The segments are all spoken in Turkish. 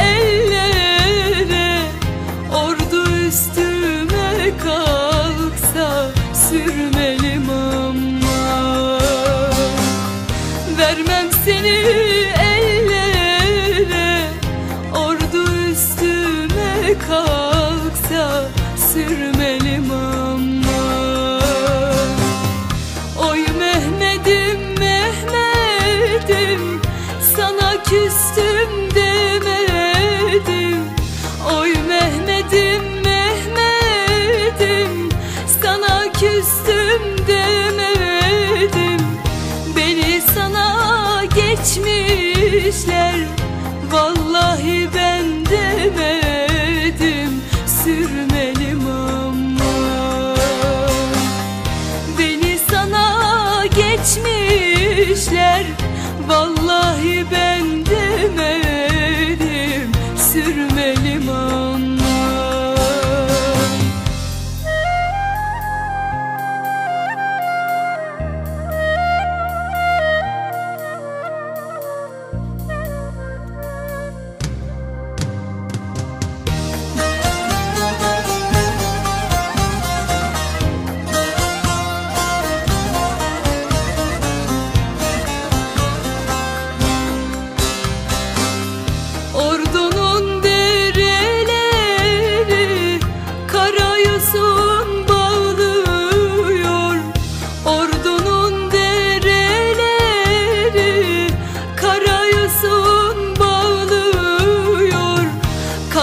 ellere Ordu üstüme kalksa Sürmelim ama. Vermem seni ellere Ordu üstüme kalksa Sürmelim ama. Oy Mehmet'im Mehmet'im Sana küstüm geçmişler Vallahi ben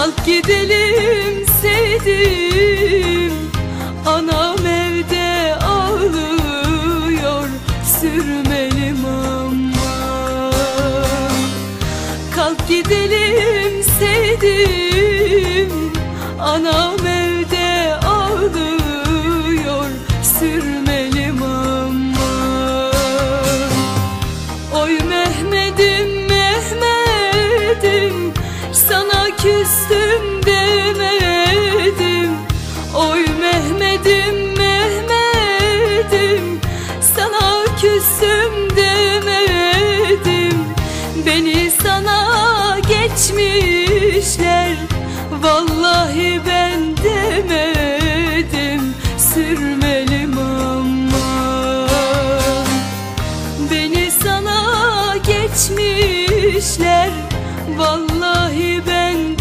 Kalk gidelim sevdim. Anam evde ağlıyor Sürmelim ama Kalk gidelim sevdim. Anam evde Mehmet'im Mehmet'im Sana küstüm demedim. Beni sana geçmişler Vallahi ben demedim. Sürmelim ama Beni sana geçmişler Vallahi ben